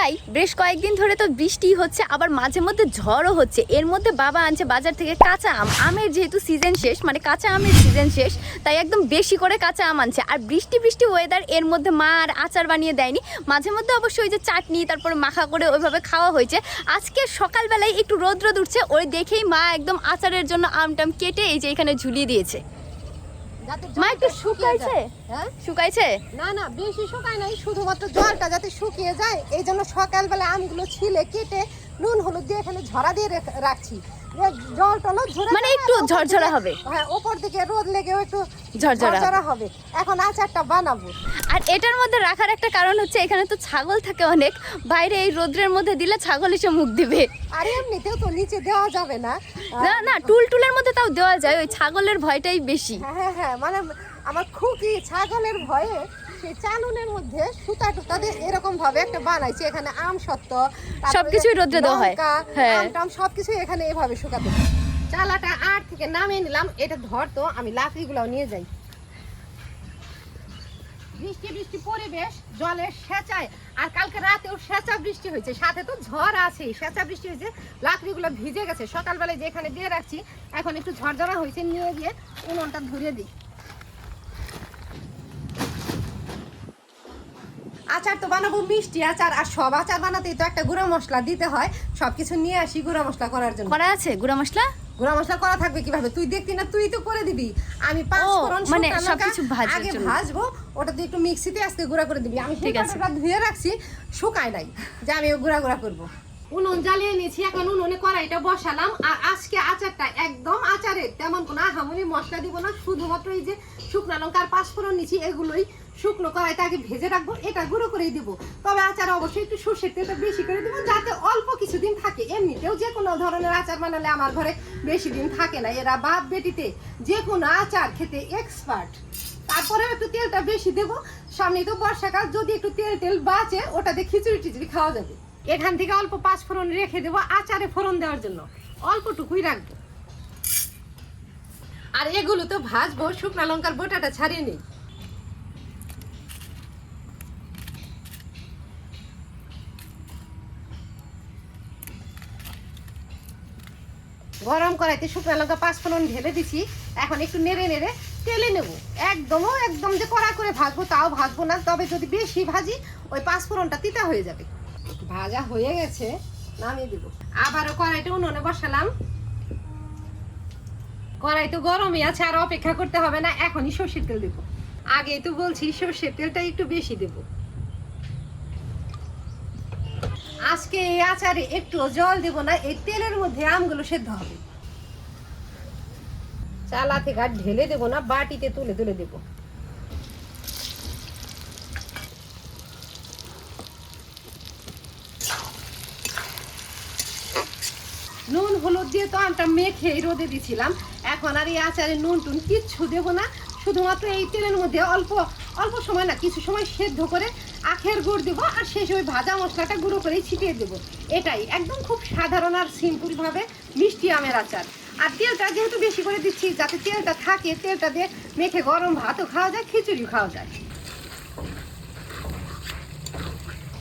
ভাই বেশ কয়েকদিন ধরে তো বৃষ্টি হচ্ছে, আবার মাঝে মধ্যে ঝড়ও হচ্ছে। এর মধ্যে বাবা আনছে বাজার থেকে কাঁচা আম। আমের যেহেতু সিজন শেষ মানে কাঁচা আমের সিজন শেষ, তাই একদম বেশি করে কাঁচা আম আনছে। আর বৃষ্টি বৃষ্টি ওয়েদার এর মধ্যে মা আর আচার বানিয়ে দেয়নি। মাঝে মধ্যে অবশ্যই যে চাটনি, তারপর মাখা করে ওইভাবে খাওয়া হয়েছে। আজকে সকালবেলায় একটু রোদ রোদ উঠছে, ওই দেখেই মা একদম আচারের জন্য আমটাম কেটে এই যে এখানে ঝুলিয়ে দিয়েছে। যাতে মা একটু শুকাইছে? হ্যাঁ? শুকাইছে? না না বেশি শুকায় নাই শুধুমাত্র জলটা যাতে শুকিয়ে যায় এই জন্য সকালবেলা আমগুলো ছিলে কেটে নুন হলুদ দিয়ে এখানে ঝরা দিয়ে রেখ- রাখছি। জল ঝরে মানে একটু ঝরঝরা হবে। হ্যাঁ ওপর দিকে রোদ লেগেও একটু ঝরঝরা হবে। এখন আচারটা বানাবো। আর এটার মধ্যে রাখার একটা কারণ হচ্ছে এখানে তো ছাগল থাকে অনেক। বাইরে এই রোদ্রের মধ্যে দিলে ছাগল এসে মুখ দিবে। আর এমনিতেও তো নিচে দেওয়া যাবে না। না না টুল টুলের মধ্যে তাও দেওয়া যায় ওই ছাগলের ভয়টাই বেশি। হ্যাঁ হ্যাঁ হ্যাঁ মানে আমার খুকি ছাগলের ভয়ে সেই চালুনের মধ্যে সুতা টুতা দিয়ে এরকম ভাবে একটা বানাইছে। এখানে আম সত্ত্ব সবকিছুই রোদ্রে দেওয়া হয়। হ্যাঁ। আম টাম সবকিছুই এখানে এভাবে শুকাতে চালাটা আট থেকে নামিয়ে নিলাম এটা ধরতো আমি লাকড়িগুলো নিয়ে যাই। বৃষ্টি বৃষ্টি পরিবেশ জলের সেচায়। আর কালকে রাতেও সেচা বৃষ্টি হয়েছে সাথে তো ঝড় আছে সেচা বৃষ্টি হয়েছে লাকড়িগুলো ভিজে গেছে। সকালবেলায় যেখানে দিয়ে রাখছি এখন একটু ঝরঝরা হয়েছে নিয়ে গিয়ে উনুনটা ধরিয়ে দিই। আচার তো বানাবো মিষ্টি আচার আর সব আচার বানাতেই তো একটা গুঁড়ো মশলা দিতে হয়। সবকিছু নিয়ে আসি গুঁড়ো মশলা করার জন্য। করা আছে? গুঁড়া মশলা? গুঁড়া মশলা করা থাকবে কীভাবে? তুই দেখতি না তুই তো করে দিবি। আমি পাঁচ ফোড়ন মানে সবকিছু ভাজার আগে ভাজবো ওটা তুই একটু মিক্সিতে আজকে গুঁড়া করে দিবি। আমি ঠিক আছে। ধুয়ে রাখছি শুকায় নাই। যে আমি গুঁড়া গুঁড়া করব। উনুন জ্বালিয়ে নিয়েছি, এখন উনুনে কড়াইটা বসালাম। আর আজকে আচারটা একদম আচারে তেমন কোনো আহামরি মশলা দিব না, শুধুমাত্র এই যে শুকনো লঙ্কার পাঁচফোড়ন নিচ্ছি এগুলোই শুকনো কড়াইটা আগে ভেজে রাখব, এটা গুঁড়ো করেই দিব। তবে আচার অবশ্যই একটু সর্ষের তেলটা বেশি করে দিব, যাতে অল্প কিছুদিন থাকে। এমনিতেও যে কোনো ধরনের আচার বানালে আমার ঘরে বেশি দিন থাকে না। এরা বাপ বেটিতে যে কোনো আচার খেতে এক্সপার্ট তারপরে একটু তেলটা বেশি দেবো। সামনে তো বর্ষাকাল, যদি একটু তেল তেল বাঁচে ওটা দিয়ে খিচুড়ি টিচুড়ি খাওয়া যাবে। এখান থেকে অল্প পাঁচ ফোড়ন রেখে দেবো আচারে ফোড়ন দেওয়ার জন্য। অল্পটুকুই রাখব। আর এগুলো তো ভাজবো, শুকনা লঙ্কার বোটাটা ছাড়িয়ে নিই। গরম কড়াইতে শুকনো লঙ্কা পাঁচ ফোড়ন ঢেলে দিছি, এখন একটু নেড়ে নেড়ে তেলে নেব। একদমও, একদম যে কড়া করে ভাজবো তাও ভাজবো না, তবে যদি বেশি ভাজি, ওই পাঁচ ফোড়নটা তিতা হয়ে যাবে। ভাজা হয়ে গেছে, নামিয়ে দিব। আবারও কড়াইটা উনুনে বসালাম। কড়াই তো গরমই আছে, আর অপেক্ষা করতে হবে না, এখনই সর্ষের তেল দেবো। আগেই তো বলছি, সর্ষের তেলটা একটু বেশি দেবো। আজকে এই আচারে একটু জল দেব না, এই তেলের মধ্যে আমগুলো সেদ্ধ হবে। চালা থেকে আর ঢেলে দেবো না, বাটিতে তুলে তুলে দেবো নুন হলুদ দিয়ে তো আমটা মেখে রোদে দিছিলাম। এখন আর এই আচারে নুন টুন কিচ্ছু দেবো না। শুধুমাত্র এই তেলের মধ্যে অল্প অল্প সময় না, কিছু সময় সেদ্ধ করে আখের গুড় দেবো আর শেষ ওই ভাজা মশলাটা গুঁড়ো করেই ছিটিয়ে দেবো। এটাই একদম খুব সাধারণ আর সিম্পল ভাবে মিষ্টি আমের আচার। আর তেলটা যেহেতু বেশি করে দিচ্ছি, যাতে তেলটা থাকে, তেলটা দিয়ে মেখে গরম ভাতও খাওয়া যায়, খিচুড়িও খাওয়া যায়।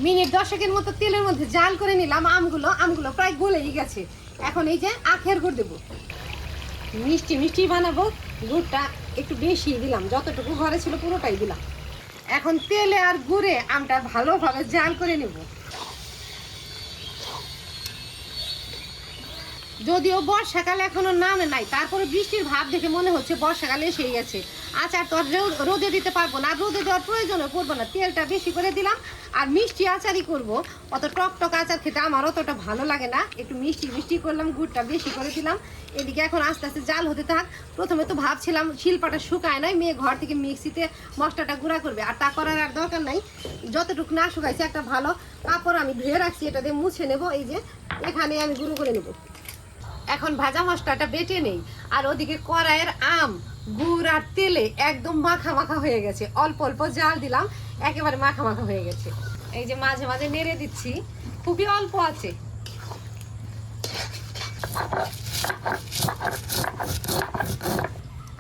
মিনিট দশেকের মতো তেলের মধ্যে জাল করে নিলাম আমগুলো। আমগুলো প্রায় গলেই গেছে। এখন এই যে আখের গুড় দেবো। মিষ্টি মিষ্টি বানাবো, গুড়টা একটু বেশি দিলাম, যতটুকু ঘরে ছিল পুরোটাই দিলাম। এখন তেলে আর গুড়ে আমটা ভালোভাবে জাল করে নেব। যদিও বর্ষাকাল এখনও নামে নাই, তারপরে বৃষ্টির ভাব দেখে মনে হচ্ছে বর্ষাকাল এসেই গেছে। আচার তো রোদে দিতে পারব না। রোদে দেওয়ার প্রয়োজনও পড়ব না। তেলটা বেশি করে দিলাম। আর মিষ্টি আচারই করব। অত টক টক আচার খেতে আমার অতটা ভালো লাগে না। একটু মিষ্টি মিষ্টি করলাম, গুড়টা বেশি করে দিলাম। এদিকে এখন আস্তে আস্তে জাল হতে থাক। প্রথমে তো ভাবছিলাম শিল্পাটা শুকায় নাই। মেয়ে ঘর থেকে মিক্সিতে মশলাটা গুঁড়া করবে। আর তা করার আর দরকার নাই। যতটুকু না শুকাইছে একটা ভালো কাপড় আমি ধুয়ে রাখছি। এটা দিয়ে মুছে নেব। এই যে এখানে আমি গুঁড়ো করে নেব। এখন ভাজা মশলাটা বেটে নেই। আর ওদিকে কড়াইয়ের আম। গুড় আর তেলে একদম মাখা মাখা হয়ে গেছে। অল্প অল্প জাল দিলাম, একেবারে মাখা মাখা হয়ে গেছে। এই যে মাঝে মাঝে নেড়ে দিচ্ছি, খুবই অল্প আছে।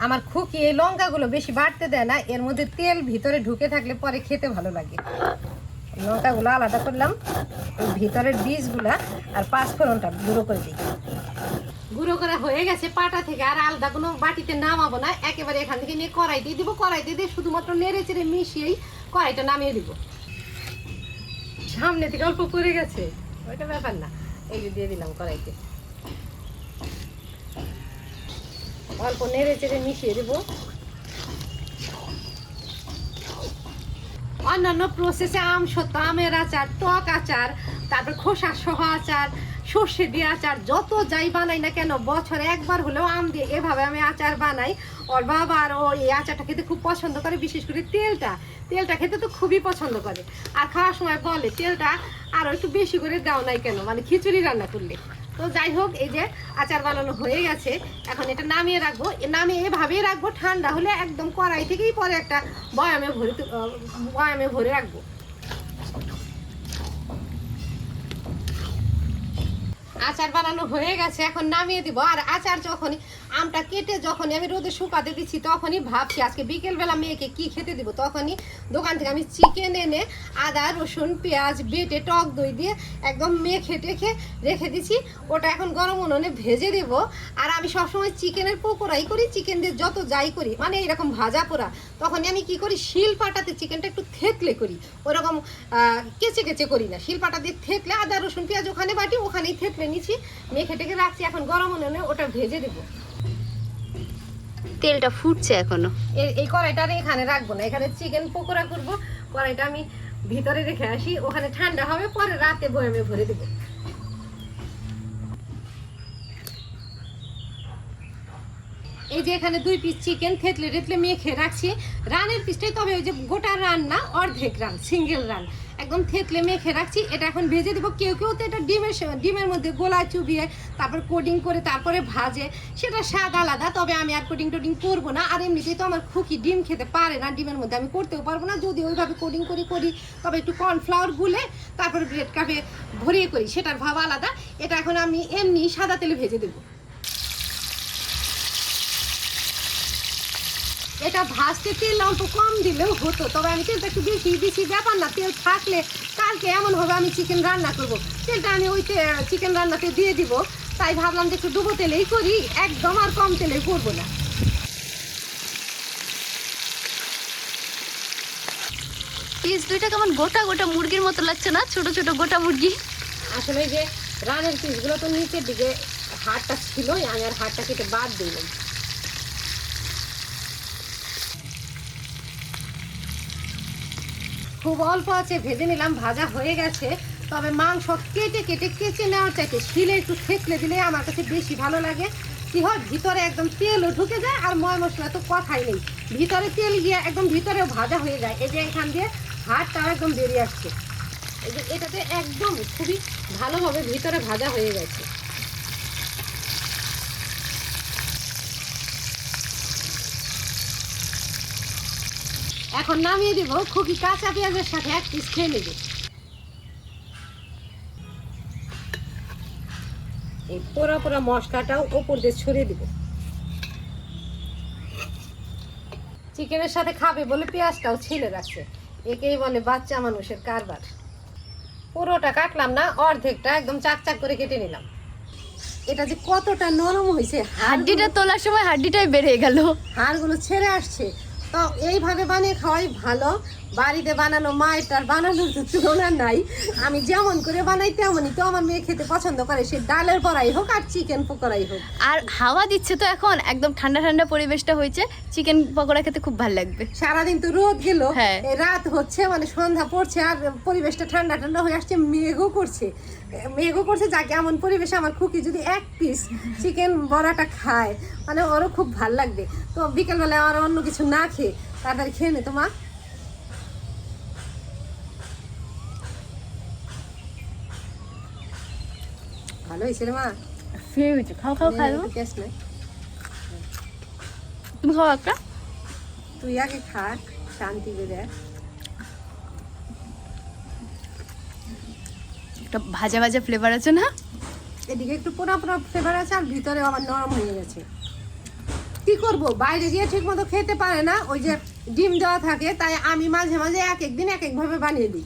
আমার খুকি এই লঙ্কাগুলো বেশি বাড়তে দেয় না, এর মধ্যে তেল ভিতরে ঢুকে থাকলে পরে খেতে ভালো লাগে। লঙ্কাগুলো আলাদা করলাম ভিতরের বীজগুলা আর পাঁচ ফোড়নটা গুঁড়ো করে দিই। গুঁড়ো করা হয়ে গেছে পাটা থেকে, আর আলাদা কোনো বাটিতে নামাবো না। একেবারে এখান থেকে নিয়ে কড়াইতে দিব। কড়াইতে দিয়ে শুধুমাত্র নেড়ে চেড়ে মিশিয়েই কড়াইটা নামিয়ে দিব। সামনে থেকে অল্প পড়ে গেছে। ওইটা ব্যাপার না। এই যে দিয়ে দিলাম কড়াইতে। অল্প নেড়ে চেড়ে মিশিয়ে দেবো। অন্যান্য প্রসেসে আম সত্য আমের আচার, টক আচার, তারপর খোসা সহ আচার সর্ষে দিয়ে আচার যত যাই বানাই না কেন, বছরে একবার হলেও আম দিয়ে এভাবে আমি আচার বানাই। ওর বাবা আর ও এই আচারটা খেতে খুব পছন্দ করে, বিশেষ করে তেলটা। তেলটা খেতে তো খুবই পছন্দ করে। আর খাওয়ার সময় বলে, তেলটা আরও একটু বেশি করে দাও নাই কেন? মানে খিচুড়ি রান্না করলে। তো যাই হোক, এই যে আচার বানানো হয়ে গেছে। এখন এটা নামিয়ে রাখব। নামিয়ে এভাবেই রাখব, ঠান্ডা হলে একদম কড়াই থেকেই পরে একটা বয়ামে ভরে বয়ামে ভরে রাখব। আচার বানানো হয়ে গেছে এখন নামিয়ে দিব। আর আচার যখনই আমটা কেটে যখনই আমি রোদে শুকাতে দিচ্ছি তখনই ভাবছি আজকে বিকেলবেলা মেয়েকে কি খেতে দিব। তখনই দোকান থেকে আমি চিকেন এনে আদা, রসুন, পেঁয়াজ, বেটে, টক দই দিয়ে একদম মেখে টেখে রেখে দিছি। ওটা এখন গরম উনুনে ভেজে দেব। আর আমি সবসময় চিকেনের পকোড়াই করি, চিকেন দিয়ে যত যাই করি মানে এরকম ভাজা পোড়া, তখনই আমি কি করি, শিল পাটাতে চিকেনটা একটু থেতলে করি। ওরকম কেচে কেচে করি না। শিল পাটা দিয়ে থেতলে আদা, রসুন, পেঁয়াজ ওখানে বাটি, ওখানেই থেতলে নিচ্ছি মেখে টেখে রাখছি। এখন গরম উনুনে ওটা ভেজে দেবো। তেলটা ফুটছে এখনও। এই- কড়াইটা আর এখানে রাখব না। এখানে চিকেন পকোড়া করব। কড়াইটা আমি ভিতরে রেখে আসি। ওখানে ঠান্ডা হবে, পরে রাতে বয়ামে ভরে দেবো। এই যে এখানে দুই পিস চিকেন থেতলে টেতলে মেখে রাখছি। রানের পিসটাই তবে ওই যে গোটা রান না, অর্ধেক রান সিঙ্গেল রান। একদম থেতলে মেখে রাখছি। এটা এখন ভেজে দেবো। কেউ কেউ তো এটা ডিমের ডিমের মধ্যে গোলা চুবিয়ে, তারপর কোডিং করে, তারপরে ভাজে। সেটা স্বাদ আলাদা, তবে আমি আর কোডিং টোডিং করব না। আর এমনিতেই তো আমার খুকি ডিম খেতে পারে না, ডিমের মধ্যে আমি করতেও পারব না। যদি ওইভাবে কোডিং করে, করি, তবে একটু কর্নফ্লাওয়ার গুলে, তারপরে ব্রেড কাপে ভরিয়ে করি। সেটার ভাব আলাদা। এটা এখন আমি এমনি সাদা তেলে ভেজে দেবো। এটা ভাজতে তেল অল্প কম দিলেও হতো তবে আমি তেলটা একটু বেশি দিছি। ব্যাপার না তেল থাকলে কালকে এমন হবে আমি চিকেন রান্না করব। তেলটা আমি ওই চিকেন রান্নাতে দিয়ে দিব তাই ভাবলাম যে একটু ডুবো তেলেই করি একদম আর কম তেলে করব না। পিস দুইটা কেমন গোটা গোটা মুরগির মতো লাগছে না? ছোট ছোট গোটা মুরগি। আসলে যে রানের পিসগুলো তো নিচের দিকে হাড়টা ছিলই আমি আর হাড়টা কেটে বাদ দিলাম। খুব অল্প আছে, ভেজে নিলাম, ভাজা হয়ে গেছে। তবে মাংস কেটে কেটে কেচে নেওয়ার চাইতে শিলে একটু থেতলে দিলে আমার কাছে বেশি ভালো লাগে। কি হয়, ভিতরে একদম তেলও ঢুকে যায় আর ময় মশলা তো কথাই নেই। ভিতরে তেল গিয়ে একদম ভিতরেও ভাজা হয়ে যায়। এই যে এখান দিয়ে হাড়টাও একদম বেরিয়ে আসছে। এটাতে একদম খুবই ভালোভাবে ভিতরে ভাজা হয়ে গেছে। এখন নামিয়ে দিব খুবই কাঁচা পেঁয়াজের সাথে এক পিস খেয়ে নেবে। এই পোড়া পোড়া মশলাটাও ওপর দিয়ে ছড়িয়ে দিব। চিকেনের সাথে খাবে বলে পেঁয়াজটাও ছিলে রাখছে। একেই বলে বাচ্চা মানুষের কারবার। পুরোটা কাটলাম না অর্ধেকটা একদম চাক চাক করে কেটে নিলাম। এটা যে কতটা নরম হয়েছে হাড্ডিটা তোলার সময় হাড্ডিটাই বেড়ে গেল। হাড়গুলো ছেড়ে আসছে। তো এইভাবে বানিয়ে খাওয়াই ভালো। বাড়িতে বানানো মায়েরটার বানানোর তো তুলনা নাই। আমি যেমন করে বানাই তেমনই তো আমার মেয়ে খেতে পছন্দ করে। সে ডালের পরাই হোক আর চিকেন পকোড়াই হোক। আর হাওয়া দিচ্ছে তো এখন। একদম ঠান্ডা ঠান্ডা পরিবেশটা হয়েছে। চিকেন পকোড়া খেতে খুব ভালো লাগবে। সারাদিন তো রোদ গেল। হ্যাঁ। রাত হচ্ছে মানে সন্ধ্যা পড়ছে আর পরিবেশটা ঠান্ডা ঠান্ডা হয়ে আসছে মেঘও করছে। মেঘও করছে যাকে এমন পরিবেশে আমার খুকি যদি এক পিস চিকেন বড়াটা খায় মানে ওরও খুব ভালো লাগবে। তো বিকেলবেলা আর অন্য কিছু না খেয়ে তাড়াতাড়ি খেয়ে নে ভালো রে মা। খাও খাও খাও একটু taste নে। তুমি খাও একটা? তুই আগে খা শান্তি করে একটা ভাজা ভাজা ফ্লেভার আছে না? এদিকে একটু পোনা পোনা ফ্লেভার আছে আর ভিতরে আমার নরম হয়ে গেছে। কি করব? বাইরে গিয়ে ঠিক মতো খেতে পারে না। ওই যে ডিম দেওয়া থাকে, তাই আমি মাঝে মাঝে এক একদিন এক একভাবে বানিয়ে দিই।